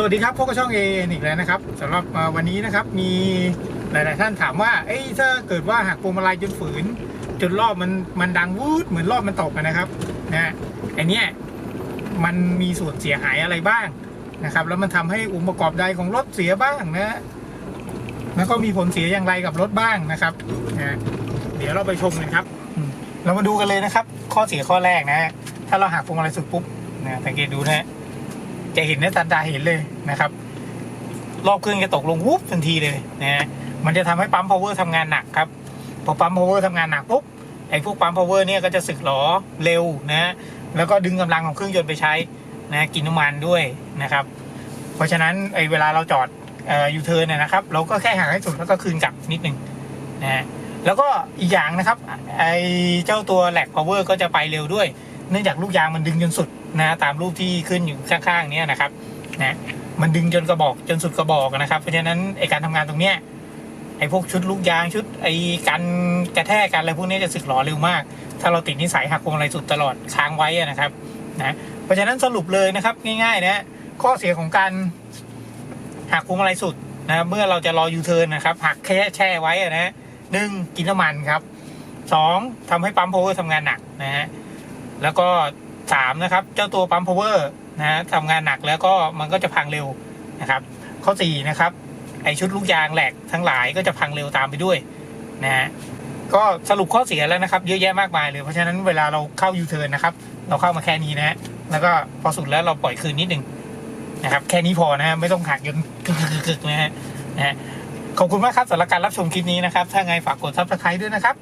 สวัสดีครับพวกบช่องเออีกแล้วนะครับสำหรับวันนี้นะครับมีหลาย ๆ ท่านถามว่าเอ้ถ้าเกิดว่าหักพวงมาลัยจนฝืน จนรอบมันมันดังวูดเหมือนรอบมันตกนะครับนะไอเนี้ยมันมีส่วนเสียหายอะไรบ้างนะครับ แล้วมันทำให้องค์ประกอบใดของรถเสียบ้างนะแล้วก็มีผลเสียอย่างไรกับรถบ้างนะครับนะเดี๋ยวเราไปชมกันครับ เรามาดูกันเลยนะครับ ข้อเสียข้อแรกนะฮะถ้าเราหักพวงมาลัยสุดปุ๊บนะสังเกตดูนะฮะ จะเห็นในตันตาเห็นเลยนะครับ รอบเครื่องจะตกลงวุบทันทีเลยนะฮะมันจะทำให้ปั๊ม power ทำงานหนักครับ พอปั๊ม power ทำงานหนักปุ๊บไอ้พวกปั๊ม power เนี่ยก็จะสึกหรอเร็วนะแล้วก็ดึงกำลังของเครื่องยนต์ไปใช้นะกินน้ำมันด้วยนะครับ เพราะฉะนั้นไอ้เวลาเราจอดอยูเทิร์นเนี่ยนะครับ เราก็แค่หักให้สุดแล้วก็คืนกลับนิดนึงนะฮะแล้วก็อีกอย่างนะครับ ไอ้เจ้าตัวแหลก power ก็จะไปเร็วด้วย เนื่องจากลูกยางมันดึงจนสุด นะตามรูปที่ขึ้นอยู่ข้างๆเนี้ยนะครับนะมันดึงจนกระบอกจนสุดกระบอกนะครับเพราะฉะนั้นไอการทำงานตรงเนี้ยไอพวกชุดลูกยางชุดไอการกระแทกกันอะไรพวกนี้จะสึกหรอเร็วมาก ถ้าเราติดนิสัยหักพวงมาลัยสุดตลอดค้างไว้นะครับนะเพราะฉะนั้นสรุปเลยนะครับง่ายๆนะข้อเสียของการหักพวงมาลัยสุดนะเมื่อเราจะรอยูเทิร์นนะครับหักแค่แช่ไว้อะนะหนึ่งกินน้ำมันครับสองทำให้ปั๊มโพเวอร์ทำงานหนักนะฮะแล้วก็ สามนะครับ เจ้าตัวปั๊มพาวเวอร์นะฮะทำงานหนักแล้วก็มันก็จะพังเร็วนะครับ ข้อสี่นะครับ ไอชุดลูกยางแหลกทั้งหลายก็จะพังเร็วตามไปด้วยนะฮะก็สรุปข้อเสียแล้วนะครับ เยอะแยะมากมายเลยเพราะฉะนั้นเวลาเราเข้ายูเทิร์นนะครับ เราเข้ามาแค่นี้นะฮะแล้วก็พอสุดแล้วเราปล่อยคืนนิดนึงนะครับ แค่นี้พอนะฮะไม่ต้องหักจนกึกๆๆนะฮะนะฮะขอบคุณมากครับสำหรับการรับชมคลิปนี้นะครับ ถ้าไงฝากกดซับสไครต์ด้วยนะครับ